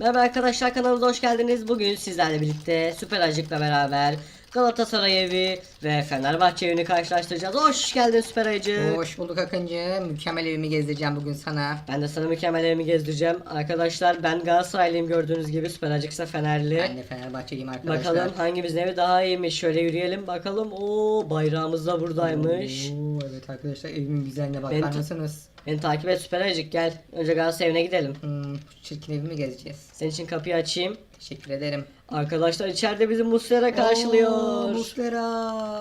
Merhaba arkadaşlar kanalımıza hoş geldiniz. Bugün sizlerle birlikte Süper Acık'la beraber Galatasaray evi ve Fenerbahçe evini karşılaştıracağız. Hoş geldin Süper Acık. Hoş bulduk Akıncı. Mükemmel evimi gezdireceğim bugün sana. Ben de sana mükemmel evimi gezdireceğim. Arkadaşlar ben Galatasaraylıyım gördüğünüz gibi Süper Acık ise Fenerli. Ben de Fenerbahçeliyim arkadaşlar. Bakalım hangimizin evi daha iyiymiş. Şöyle yürüyelim bakalım. Oo bayrağımız da buradaymış. Oo, evet arkadaşlar evimin güzelliğine bakar mısınız? Beni takip et Süper Acık gel. Önce Galatasaray evine gidelim. Hmm, bu çirkin evimi gezeceğiz. Senin için kapıyı açayım. Teşekkür ederim. Arkadaşlar içeride bizi Muslera karşılıyor. Oo, Muslera.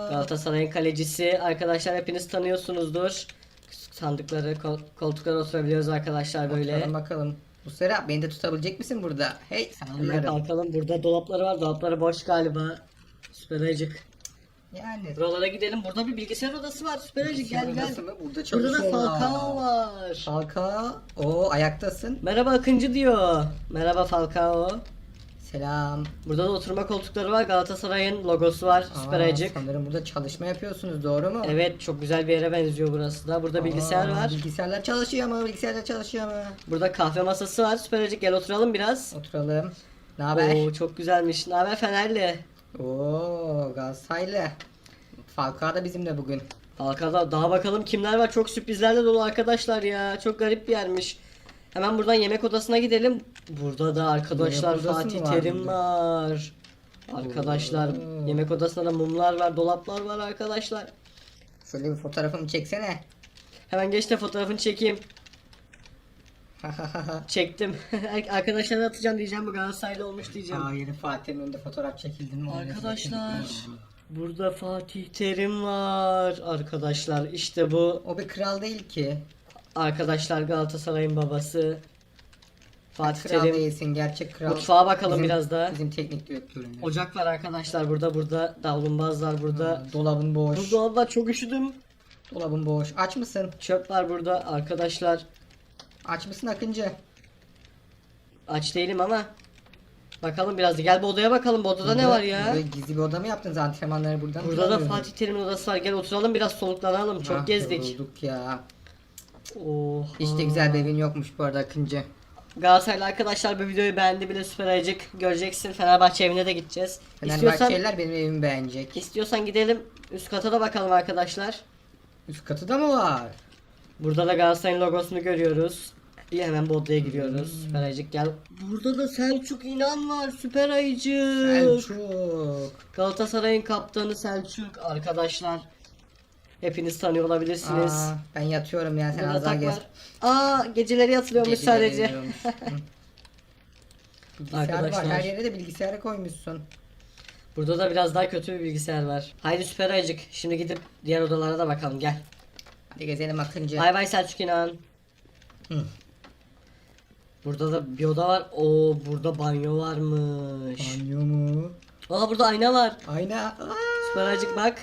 Galatasaray'ın kalecisi arkadaşlar hepiniz tanıyorsunuzdur. Sandıkları, kol- koltuklara oturabiliyoruz arkadaşlar böyle. Bakalım bakalım. Muslera beni de tutabilecek misin burada? Hey Hemen kalkalım. Burada dolapları var. Dolapları boş galiba. Süper Acık. Yani. Buralara gidelim. Burada bir bilgisayar odası var. Süper Acık gel gel. Burası mı? Burada Burada da çalışıyorlar. Falcao var. Falcao. Oo ayaktasın. Merhaba Akıncı diyor. Merhaba Falcao. Selam. Burada da oturma koltukları var. Galatasaray'ın logosu var. Süper Aa, Acık. Sanırım burada çalışma yapıyorsunuz doğru mu? Evet çok güzel bir yere benziyor burası da. Burada bilgisayar Aa, var. Bilgisayarlar çalışıyor mu? Bilgisayarlar çalışıyor mu? Burada kahve masası var. Süper Acık gel oturalım biraz. Oturalım. Ne haber? Oo çok güzelmiş. Ne haber Fenerli? Oo Galatasaraylı. Falcao da bizimle bugün. Falcao'da daha bakalım kimler var. Çok sürprizlerle dolu arkadaşlar ya. Çok garip bir yermiş. Hemen buradan yemek odasına gidelim. Burada da arkadaşlar Yemek odası mı Fatih var Terim burada? var. Arkadaşlar Oo. yemek odasında da mumlar var, dolaplar var arkadaşlar. Şöyle bir fotoğrafımı çeksene. Hemen geç de fotoğrafını çekeyim. Çektim. Arkadaşlara atacağım diyeceğim bu Galatasaraylı olmuş diyeceğim. Aa yeni Fatih'in önünde fotoğraf çekildin mi? Arkadaşlar burada Fatih Terim var. Arkadaşlar işte bu O bir kral değil ki. arkadaşlar Galatasaray'ın babası. Fatih kral Terim. değilsin gerçek kral. Mutfağa bakalım Bizim- biraz da. Bizim teknik direktörümüz. Ocak var arkadaşlar burada burada davlumbazlar burada. Dolabın boş. Buzdolabı çok üşüdüm. Dolabın boş. Aç mısın? Çöp var burada arkadaşlar. Aç mısın Akıncı? Aç değilim ama. Bakalım biraz gel bu odaya bakalım bu odada ne var ya? Burada gizli bir oda mı yaptınız antrenmanları buradan? Burada da. Fatih Terim'in odası var. Gel oturalım biraz soluklanalım. Çok Ah, gezdik. yorulduk ya. Oh. Hiç de güzel bir evin yokmuş bu arada Akıncı. Galatasaraylı arkadaşlar bu videoyu beğendi bile süper ayıcık. Göreceksin Fenerbahçe evine de gideceğiz. İstiyorsan, Fenerbahçeliler benim evimi beğenecek. istiyorsan gidelim üst kata da bakalım arkadaşlar. Üst katı da mı var? Burada da Galatasaray'ın logosunu görüyoruz. İyi hemen bu odaya giriyoruz. Hmm. Süper ayıcık gel. Burada da Selçuk İnan var. Süper ayıcık. Selçuk. Galatasaray'ın kaptanı Selçuk arkadaşlar. Hepiniz tanıyor olabilirsiniz. Aa, ben yatıyorum ya sen Burada az daha yatak gez. var. Aa geceleri yatılıyormuş Geceleri sadece. Hı. Bilgisayar var Arkadaşlar. her yere de bilgisayarı koymuşsun. Burada da biraz daha kötü bir bilgisayar var. Haydi süper ayıcık. Şimdi gidip diğer odalara da bakalım gel. Hadi gezelim Akıncı. Bay bay Selçuk İnan. Hı. Burada da bir oda var. Oo burada banyo varmış. Banyo mu? Aa burada ayna var. Ayna. Aa, Süper ayıcık bak.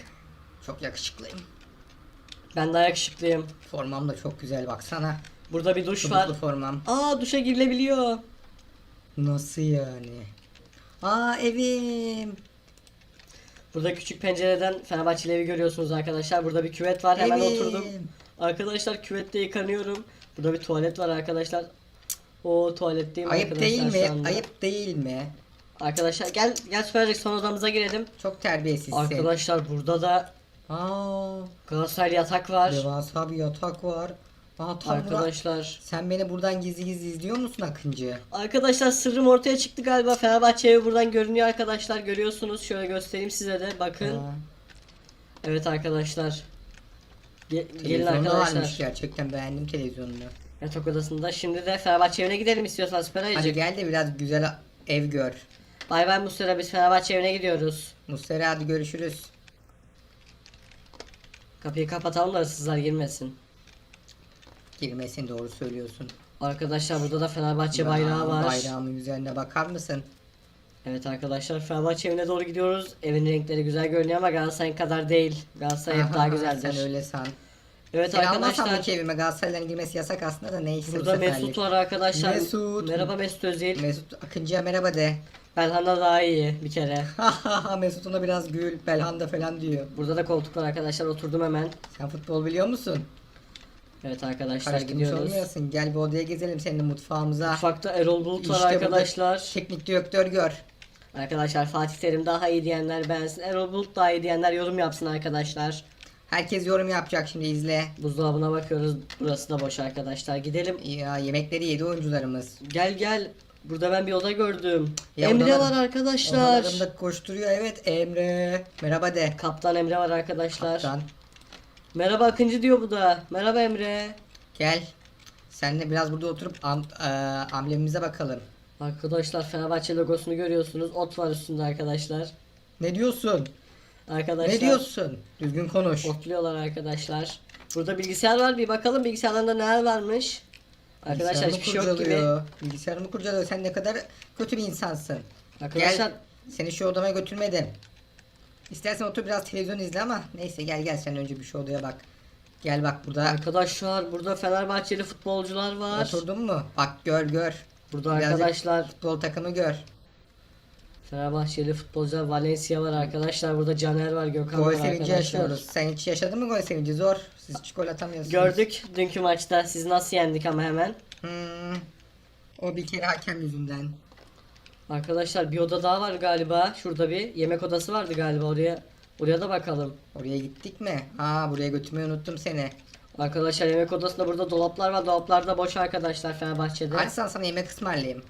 çok yakışıklıyım. Ben daha yakışıklıyım. Formam da çok güzel baksana. Burada bir duş var. Çubuklu formam. Aa duşa girilebiliyor. Nasıl yani? Aa evim. Burada küçük pencereden Fenerbahçeli evi görüyorsunuz arkadaşlar. Burada bir küvet var. Hemen Evim. oturdum. Arkadaşlar küvette yıkanıyorum. Burada bir tuvalet var arkadaşlar. O tuvaletteyim Ayıp arkadaşlar değil şu mi? anda. Ayıp değil mi? Arkadaşlar gel gel süper Ayıcık, son odamıza girelim. Çok terbiyesizsin. Arkadaşlar burada da Aa, Galatasaray yatak var. devasa bir yatak var. Aa, tam Arkadaş. Arkadaşlar. Sen beni buradan gizli gizli izliyor musun Akıncı? Arkadaşlar sırrım ortaya çıktı galiba. Fenerbahçe evi buradan görünüyor arkadaşlar. Görüyorsunuz. Şöyle göstereyim size de. Bakın. Aa, Evet arkadaşlar. Ge- gelin televizyonda arkadaşlar. varmış gerçekten beğendim televizyonunu. Yatak odasında. Şimdi de Fenerbahçe evine gidelim istiyorsan Süper Hadi Ayıcık. gel de biraz güzel ev gör. Bay bay Muslera biz Fenerbahçe evine gidiyoruz. Muslera hadi görüşürüz. Kapıyı kapatalım da hırsızlar girmesin. Girmesin doğru söylüyorsun. Arkadaşlar burada da Fenerbahçe bayrağı var. Bayrağımın üzerine bakar mısın? Evet arkadaşlar Fenerbahçe evine doğru gidiyoruz. Evin renkleri güzel görünüyor ama Galatasaray kadar değil. Galatasaray hep daha güzeldir. Sen öyle san. Evet Seni arkadaşlar. ki evime Galatasaray'ların girmesi yasak aslında da neyse Burada. Mesut var arkadaşlar. Mesut. Merhaba Mesut Özil. Mesut Akıncı'ya merhaba de. Belhanda daha iyi bir kere. Mesut ona biraz gül, Belhanda falan diyor. Burada da koltuk var arkadaşlar oturdum hemen. Sen futbol biliyor musun? Evet arkadaşlar Karıştırmış gidiyoruz. olmayasın. Gel bir odaya gezelim seninle mutfağımıza. Mutfakta Erol Bulut var İşte burada arkadaşlar. Teknik direktör gör. Arkadaşlar Fatih Terim daha iyi diyenler beğensin. Erol Bulut daha iyi diyenler yorum yapsın arkadaşlar. Herkes yorum yapacak şimdi izle. Buzdolabına bakıyoruz. Burası da boş arkadaşlar. Gidelim. Ya yemekleri yedi oyuncularımız. Gel gel. Burada ben bir oda gördüm. Ya Emre odalar- var arkadaşlar. Odalarında koşturuyor evet Emre. Merhaba de. Kaptan Emre var arkadaşlar. Kaptan. Merhaba Akıncı diyor bu da. Merhaba Emre. Gel. Senle biraz burada oturup am, e, amblemimize bakalım. Arkadaşlar Fenerbahçe logosunu görüyorsunuz. Ot var üstünde arkadaşlar. Ne diyorsun? Arkadaşlar. Ne diyorsun? Düzgün konuş. Otluyorlar arkadaşlar. Burada bilgisayar var. Bir bakalım bilgisayarlarında neler varmış. Arkadaşlar hiçbir şey yok gibi. Bilgisayarımı kurcalıyor. Sen ne kadar kötü bir insansın. Arkadaşlar Gel. Seni şu odama götürmedim. İstersen otur biraz televizyon izle ama neyse gel gel sen önce bir şu odaya bak. Gel bak burada. arkadaşlar burada Fenerbahçeli futbolcular var. Oturdun mu? Bak gör gör. Burada Birazcık arkadaşlar Futbol takımı gör. Fenerbahçeli futbolcular Valencia var arkadaşlar. Burada Caner var, Gökhan Gol var sevinci arkadaşlar. yaşıyoruz. Sen hiç yaşadın mı gol sevinci? Zor. Siz hiç gol atamıyorsunuz. Gördük dünkü maçta siz nasıl yendik ama hemen. Hmm. O bir kere hakem yüzünden. Arkadaşlar bir oda daha var galiba. Şurada bir yemek odası vardı galiba oraya. Oraya da bakalım. Oraya gittik mi? Ha buraya götürmeyi unuttum seni. Arkadaşlar yemek odasında burada dolaplar var. Dolaplar da boş arkadaşlar Fenerbahçe'de. Hadi sana sana yemek ısmarlayayım.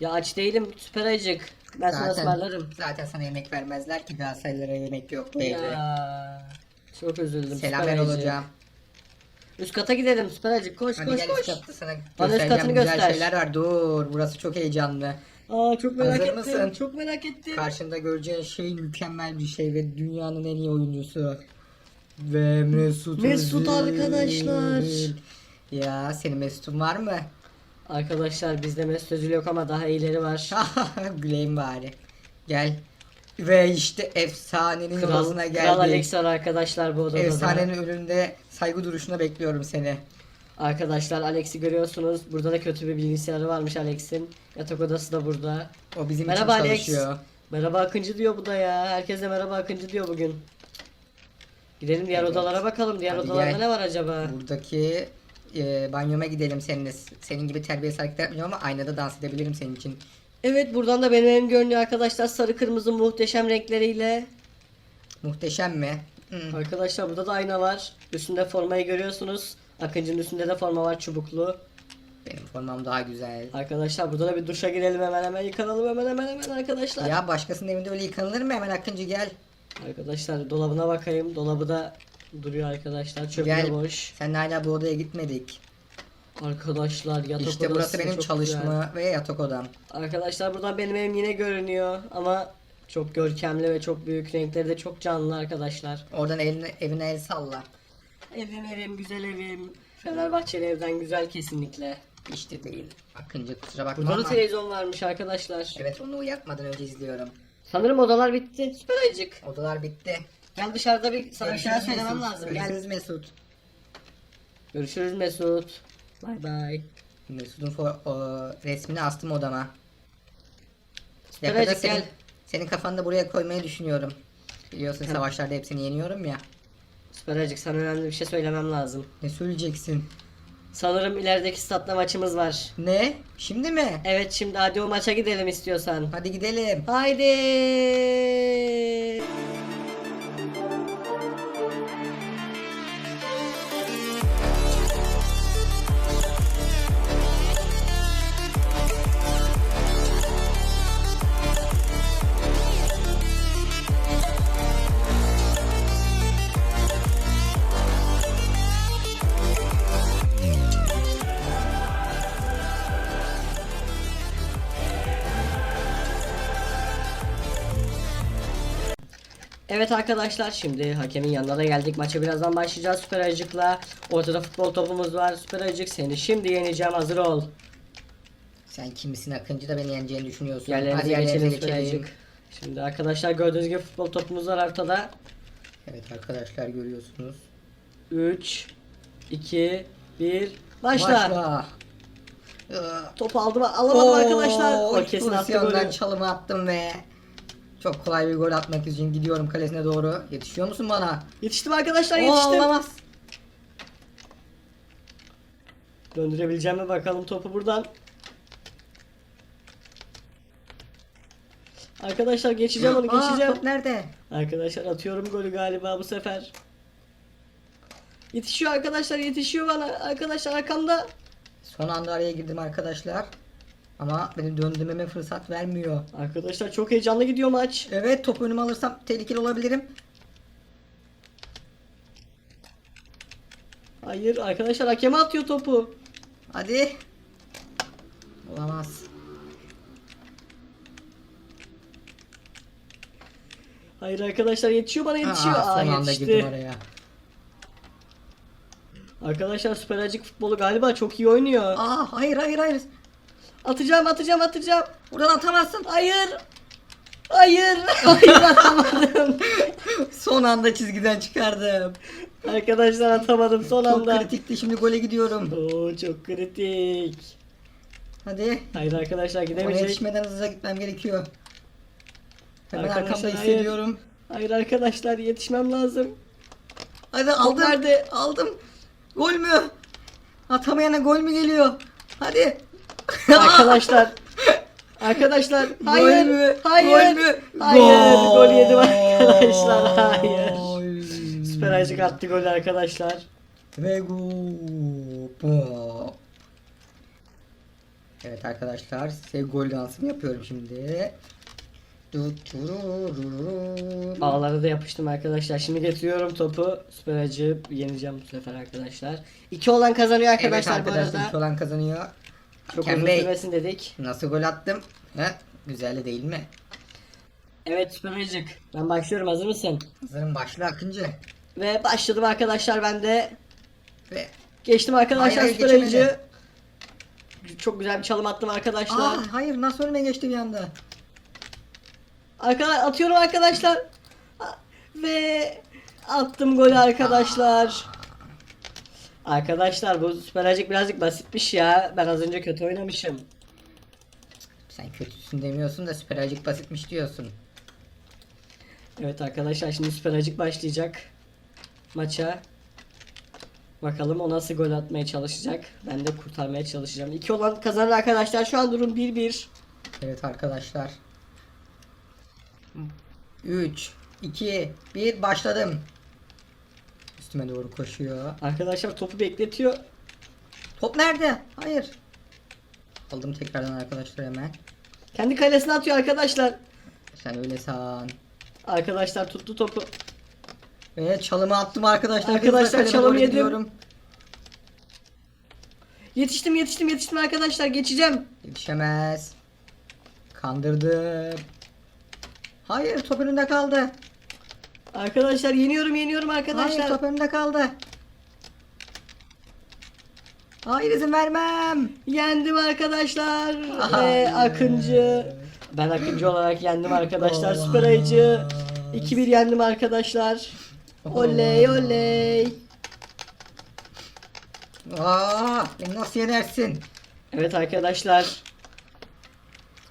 Ya aç değilim süper acık. Ben sana ısmarlarım. zaten sana yemek vermezler ki Galatasaraylılara yemek yok. Ya, çok üzüldüm. Selam ver olacağım. Üst kata gidelim süper acık. Koş Hadi koş gel koş. üst katta sana Bana üst katını güzel göster. şeyler var. Dur burası çok heyecanlı. Aa çok merak Hazır ettim. mısın? Çok merak ettim. Karşında göreceğin şey mükemmel bir şey ve dünyanın en iyi oyuncusu. Ve Mesut Mesut Özil. arkadaşlar. Ya senin Mesut'un var mı? Arkadaşlar bizde Mesut Özil yok ama daha iyileri var. Güleyim bari. Gel. Ve işte efsanenin Kral, odasına Kral geldik. Alex var arkadaşlar bu odada. da. Efsanenin önünde saygı duruşuna bekliyorum seni. Arkadaşlar Alex'i görüyorsunuz. Burada da kötü bir bilgisayarı varmış Alex'in. Yatak odası da burada. O bizim Merhaba için Alex. çalışıyor. Merhaba Akıncı diyor bu da ya. Herkese merhaba Akıncı diyor bugün. Gidelim diğer Evet. odalara bakalım. Diğer Hadi odalarda gel. ne var acaba? Buradaki e, banyoma gidelim seninle. Senin gibi terbiyesiz hareketler yapmayacağım ama aynada dans edebilirim senin için. Evet buradan da benim evim görünüyor arkadaşlar. Sarı kırmızı muhteşem renkleriyle. Muhteşem mi? Hı. Arkadaşlar burada da ayna var. Üstünde formayı görüyorsunuz. Akıncı'nın üstünde de forma var çubuklu. Benim formam daha güzel. Arkadaşlar burada da bir duşa girelim hemen hemen yıkanalım hemen hemen hemen arkadaşlar. Ya başkasının evinde öyle yıkanılır mı? Hemen Akıncı gel. Arkadaşlar dolabına bakayım. Dolabı da duruyor arkadaşlar. Çöpü de boş. Sen hala bu odaya gitmedik. Arkadaşlar yatak işte burası benim çok çalışma güzel. ve yatak odam. Arkadaşlar buradan benim evim yine görünüyor ama çok görkemli ve çok büyük renkleri de çok canlı arkadaşlar. Oradan eline, evine el salla. Evim evim güzel evim. Fenerbahçeli evden güzel kesinlikle. İşte değil. Akıncı kusura bakma Burada da ama. televizyon varmış arkadaşlar. Evet onu uyatmadan önce izliyorum. Sanırım odalar bitti. Süper acık. Odalar bitti. Gel dışarıda bir sana bir şeyler Görüşürüz söylemem Mesut. lazım. Gel. Görüşürüz Mesut. Görüşürüz Mesut. Bay bay. Mesut'un fo- o, resmini astım odama. Süper Yakında acık senin, gel. senin kafanı da buraya koymayı düşünüyorum. Biliyorsun savaşlarda hepsini yeniyorum ya. Süper acık sana önemli bir şey söylemem lazım. Ne söyleyeceksin? Sanırım ilerideki statta maçımız var. Ne? Şimdi mi? Evet şimdi hadi o maça gidelim istiyorsan. Hadi gidelim. Haydi. Evet arkadaşlar şimdi hakemin yanına da geldik. Maça birazdan başlayacağız Süper Ayıcık'la. Ortada futbol topumuz var. Süper Ayıcık seni şimdi yeneceğim hazır ol. Sen kimsin Akıncı da beni yeneceğini düşünüyorsun. Yerlerinize geçelim Süper. Ayıcık. Şimdi arkadaşlar gördüğünüz gibi futbol topumuz var ortada. Evet arkadaşlar görüyorsunuz. 3 2 1 Başla. Başla. Topu aldım alamadım Oo, arkadaşlar. O kesin attı golü. çalımı attım ve çok kolay bir gol atmak için gidiyorum kalesine doğru. Yetişiyor musun bana? Yetiştim arkadaşlar Oo, yetiştim. olamaz. Döndürebileceğim mi bakalım topu buradan. Arkadaşlar geçeceğim onu Aa, geçeceğim. top nerede? Arkadaşlar atıyorum golü galiba bu sefer. Yetişiyor arkadaşlar yetişiyor bana. Arkadaşlar arkamda. Son anda araya girdim arkadaşlar. Ama benim döndürmeme fırsat vermiyor. Arkadaşlar çok heyecanlı gidiyor maç. Evet topu önüme alırsam tehlikeli olabilirim. Hayır arkadaşlar hakeme atıyor topu. Hadi. Olamaz. Hayır arkadaşlar yetişiyor bana yetişiyor. Aa, Aa, yetişti. araya. Arkadaşlar Süper Acık futbolu galiba çok iyi oynuyor. Aa hayır hayır hayır. Atacağım atacağım atacağım. Buradan atamazsın. Hayır. Hayır. Hayır atamadım. Son anda çizgiden çıkardım. arkadaşlar atamadım son Çok anda. kritikti şimdi gole gidiyorum. Oo çok kritik. Hadi. Hayır arkadaşlar gidemeyecek. yetişmeden hızlıca gitmem gerekiyor. Hemen arkamda hayır. hissediyorum. Hayır arkadaşlar yetişmem lazım. Hadi aldım. nerede? Aldım. Gol mü? Atamayana gol mü geliyor? Hadi. Arkadaşlar. Arkadaşlar hayır. Gol mü? Hayır. Gol mü? Hayır. Gol yedim arkadaşlar. Hayır. Gol. Süper Acık attı golü arkadaşlar. Ve gol. Bu. Evet arkadaşlar size gol dansımı yapıyorum şimdi. Bağlara da yapıştım arkadaşlar. Şimdi getiriyorum topu. Süper Acı yeneceğim bu sefer arkadaşlar. İki olan kazanıyor arkadaşlar, evet bu arkadaşlar arada. iki olan kazanıyor. Çok Hakem uzun Bey, sürmesin dedik. Nasıl gol attım? He? Güzel değil mi? Evet Süper Acık. Ben başlıyorum hazır mısın? Hazırım başla Akıncı. Ve başladım arkadaşlar ben de. Ve Geçtim arkadaşlar Hayır. Çok güzel bir çalım attım arkadaşlar. Aa, hayır nasıl önüme geçti bir anda? Arkadaşlar atıyorum arkadaşlar. Ve attım golü arkadaşlar. Arkadaşlar bu Süper Acık birazcık basitmiş ya. Ben az önce kötü oynamışım. Sen kötüsün demiyorsun da süper acık basitmiş diyorsun. Evet arkadaşlar şimdi Süper Acık başlayacak. Maça. Bakalım o nasıl gol atmaya çalışacak. Ben de kurtarmaya çalışacağım. İki olan kazanır arkadaşlar. Şu an durum 1-1. Evet arkadaşlar. 3, 2, 1 başladım. Üstüme doğru koşuyor. Arkadaşlar topu bekletiyor. Top nerede? Hayır. Aldım tekrardan arkadaşlar hemen. Kendi kalesine atıyor arkadaşlar. Sen öyle san. Arkadaşlar tuttu topu. Ve çalımı attım arkadaşlar. Arkadaşlar, Hızla kaleme çalım doğru yedim. gidiyorum. Yetiştim yetiştim yetiştim arkadaşlar geçeceğim. Yetişemez. Kandırdım. Hayır top önünde kaldı. Arkadaşlar yeniyorum yeniyorum arkadaşlar. Hayır top önünde kaldı. Hayır izin vermem. Yendim arkadaşlar. Ve Akıncı. Ben Akıncı olarak yendim arkadaşlar. Süper Ayıcı. 2-1 yendim arkadaşlar. Oley oley. Aa, beni nasıl yenersin? Evet arkadaşlar.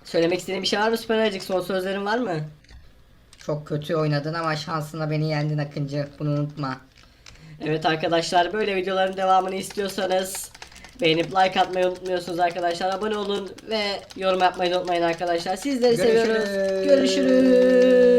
Söylemek istediğin bir şey var mı Süper Ayıcık? Son sözlerin var mı? Çok kötü oynadın ama şansına beni yendin Akıncı. Bunu unutma. Evet arkadaşlar böyle videoların devamını istiyorsanız beğenip like atmayı unutmuyorsunuz arkadaşlar. Abone olun ve yorum yapmayı unutmayın arkadaşlar. Sizleri Görüşürüz. seviyoruz. Görüşürüz.